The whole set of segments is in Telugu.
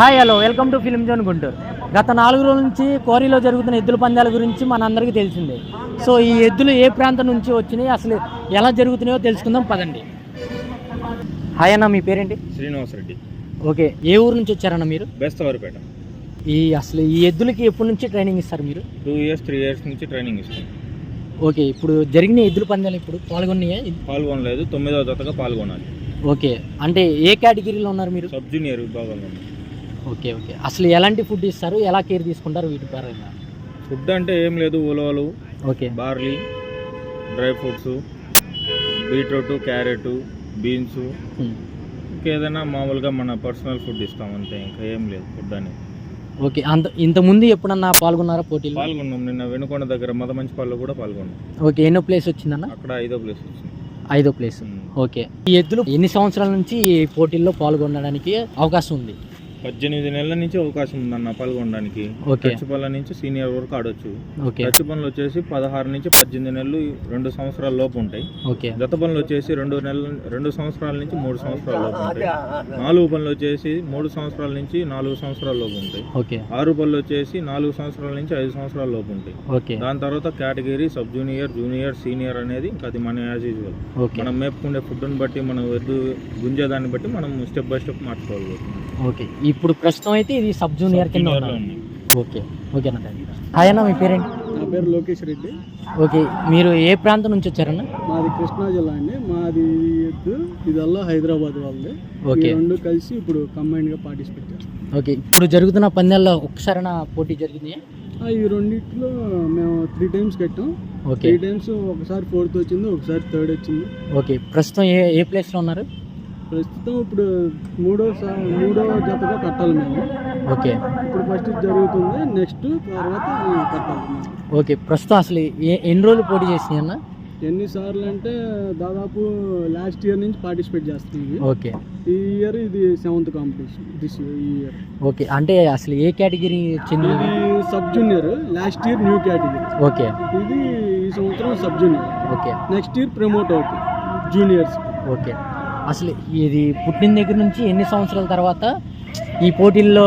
Hi hello. Welcome to film zone Guntur. గత నాలుగు రోజుల నుంచి కోరిలో జరుగుతున్న ఎద్దుల పందాల గురించి మనందరికీ తెలిసిందే. సో ఈ ఎద్దులు ఏ ప్రాంతం నుంచి వచ్చినాయి అసలు ఎలా జరుగుతున్నాయో తెలుసుకుందాం పదండి. హాయ్ అన్న మీ పేరేంటి? శ్రీనివాస్ రెడ్డి. ఓకే. ఏ ఊరు నుంచి వచ్చారన్న మీరు? బేస్తవారిపేట. ఈ అసలు ఈ ఎద్దులకి ఎప్పటి నుంచి ట్రైనింగ్ ఇస్తారు మీరు? టూ ఇయర్స్ త్రీ ఇయర్స్ నుంచి ట్రైనింగ్ ఇస్తాం. ఓకే. ఇప్పుడు జరిగిన ఎద్దుల పందాలు ఇప్పుడు పాల్గొన్నాయా? పాల్గొనలేదు. తొమ్మిదవ జతగా పాల్గొనాలి. ఓకే. అంటే ఏ కేటగిరీలో ఉన్నారు మీరు? సబ్ జూనియర్ విభాగంలో. ఉంది. Okay okay. అసలు ఎలాంటి ఫుడ్ ఇస్తారు? ఎలా కేర్ తీసుకుంటారు వీటి పరంగా? ఫుడ్ అంటే ఏం లేదు ఉలవలు okay. Barley dry fruits beetroot carrot beans. ఇంకేదైనా మామూలుగా మన పర్సనల్ ఫుడ్ ఇస్తాం అంతే ఇంకా ఏం లేదు ఫుడ్ అని. ఓకే అంత ఇంత ముందు ఎప్పుడన్నా పాల్గొన్నారా పోటీలో పాల్గొన్నాం నిన్న వెనుకొండ దగ్గర మదమంచి పళ్ళు కూడా పాల్గొన్నాం. ఓకే ఎన్నో ప్లేస్ వచ్చిందన్న? అక్కడ ఐదో ప్లేస్ వచ్చింది. ఐదో ప్లేస్. ఓకే. ఈ ఎద్దులు ఎన్ని సంవత్సరాల నుంచి ఈ పోటీల్లో పాల్గొనడానికి అవకాశం ఉంది? పద్దెనిమిది నెలల నుంచి అవకాశం ఉందన్న పాల్గొనడానికి పళ్ళ నుంచి సీనియర్ వరకు ఆడొచ్చు. ఖర్చు పనులు వచ్చేసి పదహారు నుంచి పద్దెనిమిది నెలలు రెండు సంవత్సరాల లోపు ఉంటాయి. జత పనులు వచ్చేసి రెండు నెలల రెండు సంవత్సరాల నుంచి మూడు సంవత్సరాల లోపు ఉంటాయి. నాలుగు పనులు వచ్చేసి మూడు సంవత్సరాల నుంచి నాలుగు సంవత్సరాల లోపు ఉంటాయి. ఆరు పనులు వచ్చేసి నాలుగు సంవత్సరాల నుంచి ఐదు సంవత్సరాల లోపు ఉంటాయి. దాని తర్వాత category sub junior junior senior అనేది ఇంకా అది మన యాజ్ యూజువల్. మనం మేపుకునే ఫుడ్ని బట్టి మనం ఎద్దు గుంజేదాన్ని బట్టి మనం స్టెప్ బై స్టెప్ మార్చుకోవాలి. ఓకే. ఇప్పుడు ప్రస్తుతం అయితే ఇది సబ్ జూనియర్ కింద. ఓకే ఓకేనా థ్యాంక్ యూ హాయ్ అన్న మీ పేరేంటి? నా పేరు లోకేష్ రెడ్డి. ఓకే మీరు ఏ ప్రాంతం నుంచి వచ్చారన్న? మాది కృష్ణా జిల్లా అండి. మాది ఎద్దు ఇదల్లా హైదరాబాద్ వాళ్ళది. ఓకే. రెండు కలిసి ఇప్పుడు కంబైన్డ్గా పార్టిసిపేట్ చేస్తాం. ఓకే ఇప్పుడు జరుగుతున్న పందాల్లో ఒక్కసారైనా పోటీ జరిగింది. ఆ, ఈ రెండిట్లో మేము త్రీ టైమ్స్ కట్టాం. ఓకే. త్రీ టైమ్స్ ఒకసారి ఫోర్త్ వచ్చింది ఒకసారి థర్డ్ వచ్చింది. ఓకే ప్రస్తుతం ఏ ఏ ప్లేస్లో ఉన్నారు? ప్రస్తుతం ఇప్పుడు మూడో మూడో జతగా కట్టాలి మేము. ఓకే. ఇప్పుడు ఫస్ట్ జరుగుతుంది నెక్స్ట్ తర్వాత కట్టాలి ఓకే. ప్రస్తుతం అసలు ఎన్ని రోజులు పోటీ చేసినాయి అన్న? ఎన్నిసార్లు అంటే దాదాపు లాస్ట్ ఇయర్ నుంచి పార్టిసిపేట్ చేస్తుంది ఓకే. ఈ ఇయర్ ఇది సెవెంత్ కాంపిటీషన్ దిస్ ఈ ఇయర్. ఓకే. అంటే అసలు ఏ కేటగిరీ చెందిన sub junior last year new category. Okay. ఇది ఈ సంవత్సరం sub junior. Okay. Next year promote అవుతుంది జూనియర్స్ ఓకే. అసలు ఇది పుట్టిన దగ్గర నుంచి ఎన్ని సంవత్సరాల తర్వాత ఈ పోటీల్లో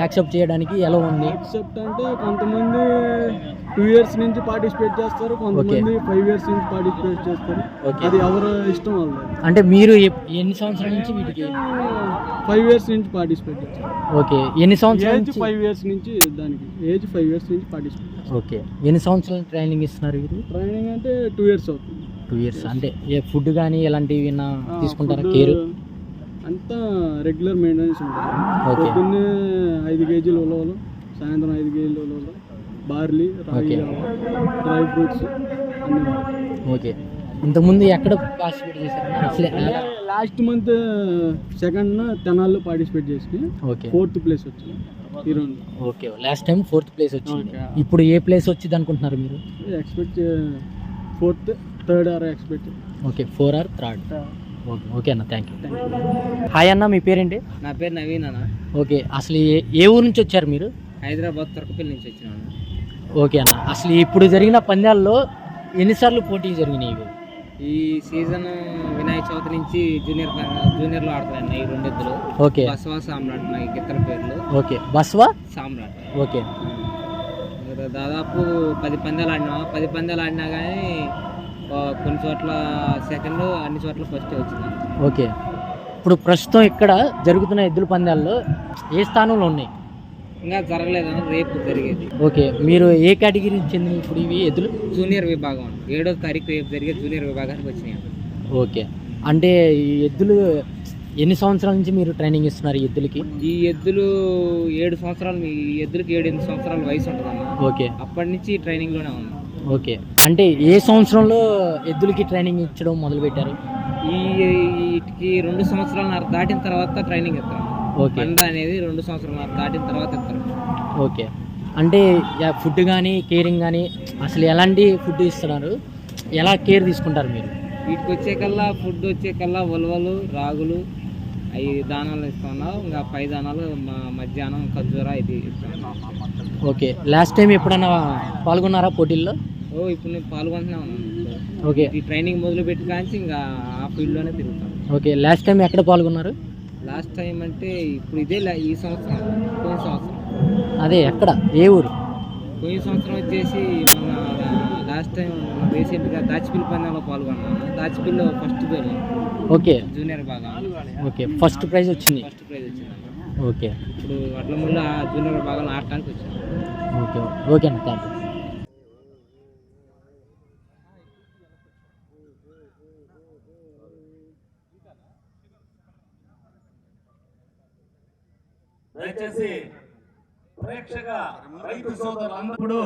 యాక్సెప్ట్ చేయడానికి ఎలా ఉంది? ఎక్సెప్ట్ అంటే కొంతమంది టూ ఇయర్స్ నుంచి పార్టిసిపేట్ చేస్తారు కొంతమంది ఫైవ్ ఇయర్స్ నుంచి పార్టిసిపేట్ చేస్తారు. అది ఎవరి ఇష్టం వాళ్ళది? అంటే మీరు ఎన్ని సంవత్సరాల నుంచి వీటికి? ఫైవ్ ఇయర్స్ నుంచి పార్టిసిపేట్ చేస్తారు ఓకే. ఎన్ని సంవత్సరాల నుంచి? ఫైవ్ ఇయర్స్ నుంచి దానికి ఏజ్ ఫైవ్ ఇయర్స్ నుంచి పార్టిసిపేట్ ఓకే. ఎన్ని సంవత్సరాల ట్రైనింగ్ ఇస్తున్నారు వీరు? ట్రైనింగ్ అంటే టూ ఇయర్స్ అవుతుంది. Two years. అంటే ఏ ఫుడ్ కానీ ఆ, తీసుకుంటారా? కేర్? అంతా రెగ్యులర్ మెయింటెనెన్స్ ఉంటుంది. పొద్దున్నే ఐదు కేజీలు ఉలవలు సాయంత్రం ఐదు కేజీలు ఉలవలు barley ragi. Dry fruits. Okay. ఇంతకుముందు ఎక్కడ పార్టిసిపేట్ చేశారు లాస్ట్ మంత్ సెకండ్ తెనాల్లో పార్టిసిపేట్ చేసి ఓకే. ఫోర్త్ ప్లేస్ వచ్చింది. Okay. Last time fourth place వచ్చింది. ఇప్పుడు ఏ ప్లేస్ వచ్చింది అనుకుంటున్నారు మీరు? Expect fourth third or expect okay four or third. Okay okay అన్న థ్యాంక్ యూ హాయ్ అన్న మీ పేరేంటి? నా పేరు నవీన్ అన్న. ఓకే అసలు ఏ ఏ ఊరు నుంచి వచ్చారు మీరు? హైదరాబాద్ తొరకపల్లి నుంచి వచ్చినాను ఓకే అన్న అసలు ఇప్పుడు జరిగిన పందాల్లో ఎన్నిసార్లు పోటీ జరిగినాయి ఇవి? ఈ సీజన్ వినాయక చవితి నుంచి జూనియర్ జూనియర్లో ఆడుతున్నాను ఈ రెండిద్దరు ఓకే. బసవా సామ్రాట్ నా ఇద్దరు పేర్లు. ఓకే బస్వా? సామ్రాట్. ఓకే. దాదాపు పది పందాలు ఆడినా పది పందాలు ఆడినా కానీ కొన్ని చోట్ల సెకండ్ అన్ని చోట్ల ఫస్ట్ వచ్చింది. ఓకే. ఇప్పుడు ప్రస్తుతం ఇక్కడ జరుగుతున్న ఎద్దుల పందాల్లో ఏ స్థానంలో ఉన్నాయి? ఇంకా జరగలేదని రేపు జరిగేది. ఓకే. మీరు ఏ కేటగిరీకి చెందిన ఇప్పుడు ఇవి ఎద్దులు? జూనియర్ విభాగం ఏడో తారీఖు రేపు జరిగే జూనియర్ విభాగానికి వచ్చినాయి ఓకే. అంటే ఈ ఎద్దులు ఎన్ని సంవత్సరాల నుంచి మీరు ట్రైనింగ్ ఇస్తున్నారు ఈ ఎద్దులకి? ఈ ఎద్దులు ఏడు సంవత్సరాలు ఈ ఎద్దులకి ఏడు ఎనిమిది సంవత్సరాల వయసు ఉంటుందన్న ఓకే. అప్పటి నుంచి ట్రైనింగ్లోనే ఉన్నాం. ఓకే. అంటే ఏ సంవత్సరంలో ఎద్దులకి ట్రైనింగ్ ఇచ్చడం మొదలు పెట్టారు ఈ వీటికి రెండు సంవత్సరాలు దాటిన తర్వాత ట్రైనింగ్ ఇస్తాం ఓకే. పండ అనేది రెండు సంవత్సరాలు దాటిన తర్వాత ఇస్తారు. ఓకే. అంటే ఫుడ్ కానీ కేరింగ్ కానీ అసలు ఎలాంటి ఫుడ్ ఇస్తున్నారు? ఎలా కేర్ తీసుకుంటారు మీరు? వీటికి వచ్చే కల్లా ఫుడ్ వచ్చే కల్లా ఉలవలు రాగులు అవి దానాలు ఇస్తున్నాం ఇంకా పై దానాలు మ- మధ్యాహ్నం ఖర్జూర ఇది ఇస్తున్నాం ఓకే. లాస్ట్ టైం ఎప్పుడైనా పాల్గొన్నారా పోటీల్లో? ఓ ఇప్పుడు నేను పాల్గొంటున్నా ఉన్నాను ఓకే. ఈ ట్రైనింగ్ మొదలు పెట్టి కానీ ఇంకా ఆ ఫీల్డ్లోనే తిరుగుతాను ఓకే లాస్ట్ టైం ఎక్కడ పాల్గొన్నారు? లాస్ట్ టైం అంటే ఇప్పుడు ఇదే ఈ సంవత్సరం పోయిన సంవత్సరం. అదే ఎక్కడ? ఏ ఊరు? పోయిన సంవత్సరం వచ్చేసి మన లాస్ట్ టైం రీసెంట్గా దాచిపిల్లి పందెంలో పాల్గొన్నాను దాచిపిల్లిలో ఫస్ట్ పేరు. ఓకే. జూనియర్ బాగా. ఓకే ఫస్ట్ ప్రైజ్ వచ్చింది. ఫస్ట్ ప్రైజ్ వచ్చింది ఓకే. ఇప్పుడు అట్ల ముళ్ళ జూనియర్ భాగంలో ఆడటానికి వచ్చాను ఓకే ఓకే అన్న థ్యాంక్ యూ దయచేసి ప్రేక్షక రైతు సోదరులు సోదరులందరూ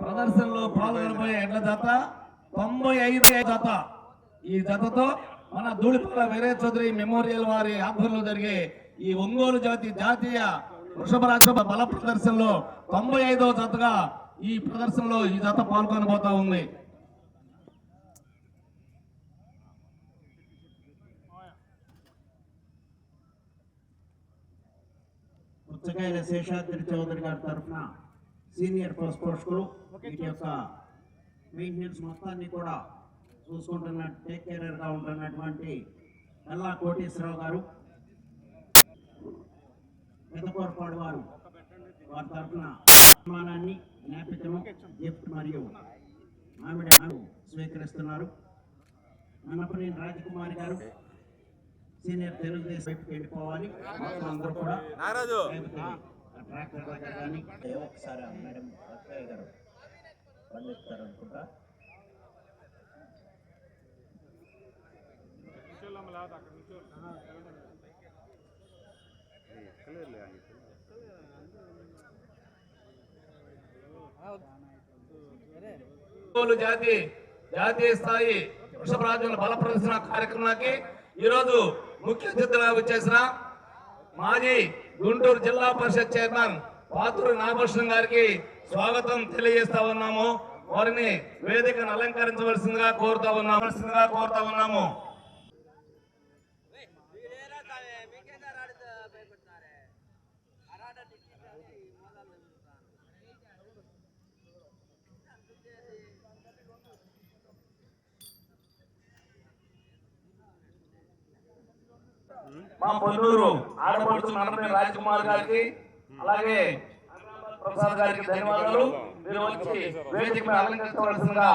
ప్రదర్శనలో పాల్గొనబోయే ఎడ్ల జత తొంభై ఐదు జత. ఈ జతతో మన ధూళిపల్ల వీరే చౌదరి మెమోరియల్ వారి ఆధ్వర్యంలో జరిగే ఈ ఒంగోలు జాతి జాతీయ వృషభ రాక్షభ బల ప్రదర్శనలో తొంభై ఐదవ జతగా ఈ ప్రదర్శనలో ఈ జత పాల్గొనబోతా ఉంది. పుచ్చకాయల శేషాద్రి చౌదరి గారి తరఫున సీనియర్ పోస్ట్ పోషకులు వీటి యొక్క మెయింటెనెన్స్ మొత్తాన్ని కూడా చూసుకుంటున్న టేక్ కేరర్గా ఉంటున్నటువంటి ఎల్లా కోటేశ్వరరావు గారు పెద్దకోరపాడు వారు వారి తరఫున సన్మానాన్ని జ్ఞాపికను గిఫ్ట్ మరియు మామిడి ఆకు స్వీకరిస్తున్నారు. నన్నపనేని రాజకుమారి గారు సీనియర్ తెలుగుదేశం వైపుకి వెళ్ళిపోవాలి. మొత్తం అందరూ కూడా. ట్రాక్టర్ దగ్గర కానీ ఒకసారి మేడం అక్కయ్య గారు పండిస్తారు అనుకుంటా. ఒంగోలు జాతి జాతీయ స్థాయి వృషభరాజుల బల ప్రదర్శన కార్యక్రమానికి ఈరోజు ముఖ్య అతిథులుగా వచ్చేసిన మాజీ గుంటూరు జిల్లా పరిషత్ చైర్మన్ పాతూరు నాగభూషణం గారికి స్వాగతం తెలియజేస్తా ఉన్నాము. వారిని వేదికను అలంకరించవలసిందిగా కోరుతా ఉన్నాము. కోరుతా ఉన్నాము. మా పొన్నూరు ఆడపడుచు నన్నపల్లి రాజకుమార్ గారికి అలాగే ప్రసాద్ గారికి ధన్యవాదాలు. మీరు వచ్చి వేదిక మీద అలంకరించవలసిందిగా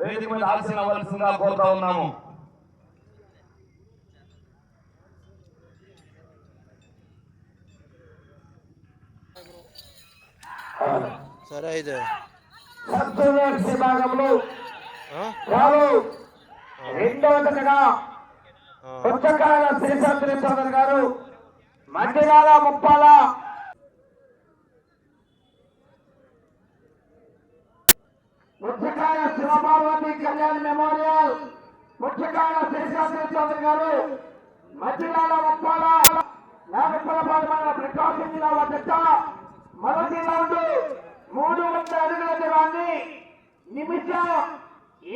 వేదిక మీద ఆలస్యం అవ్వాల్సిందిగా కోరుతా ఉన్నాము. సరే అయితే. సబ్జూనియర్స్ విభాగంలో వారు రెండవ పుచ్చకాయల శ్రీశాంతి చౌదరి గారు మధ్యగాల ముప్పాల. ముచ్చకాయ శివపార్వతి కళ్యాణ్ మెమోరియల్ ముచ్చకాయ శ్రీశాంతి చౌదరి గారు మధ్యగాల ముప్పాల. నాగపల్లపాడు మండల ప్రకాశం జిల్లా వద్ద మొదటి రౌండ్ మూడు వందల అడుగుల దూరాన్ని నిమిషం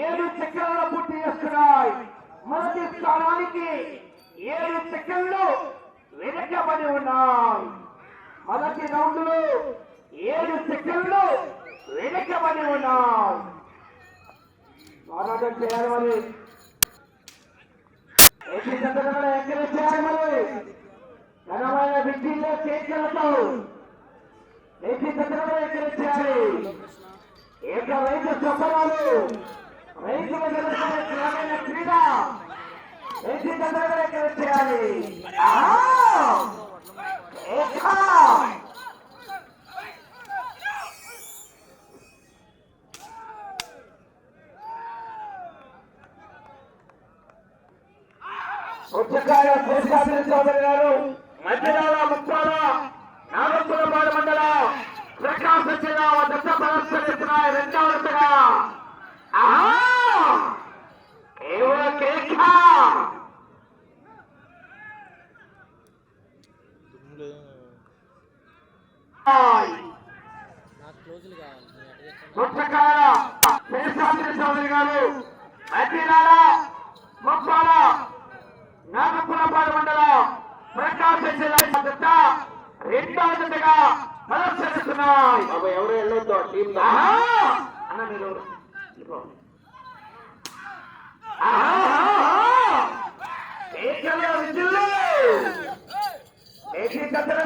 ఏడు చక్రాలు పూర్తి చేస్తున్నాయి. మొదటి స్థానానికి ఏడు సెకండ్లు వెనకబడి ఉన్నాయి మొదటి రౌండ్లు ఏడు సెకండ్లు వెనకబడి ఉన్నాయి పోరాటం చేయాలి మరి. ఎంకరేజ్ చేయాలి మరి? ఘనమైన విద్యలో చేతులతో ఎంకరేజ్ చేయాలి ఏక రైతు రైతుల జరుగుతున్న గ్రామీణ క్రీడ ఎన్ని సందర్భంలో ఎంకరేజ్ చేయాలి ఆహా! ఏక! పుచ్చకాయ శేషాద్రి చౌదరి గారు మధ్యరాల ముప్పాల నాగపురపాడు మండల ప్రకాశం జిల్లా దత్త ప్రదర్శనిస్తున్న రెండవ విడతగా ఆహా! ఏవో కేక! ఆయ్! పుచ్చకాయ శేషాద్రి చౌదరి గారు మధ్యరాల ముప్పాల నాగపురపాడు మండలం ప్రకాశం జిల్లా దత్త రెండవ జతగా ప్రదర్శనిస్తున్నాయి ఎవరు వెళ్ళొద్దు టీం అన్న మీరు ఇదిగో. ఆహా! ఏకల విద్యులు! ఈ జతను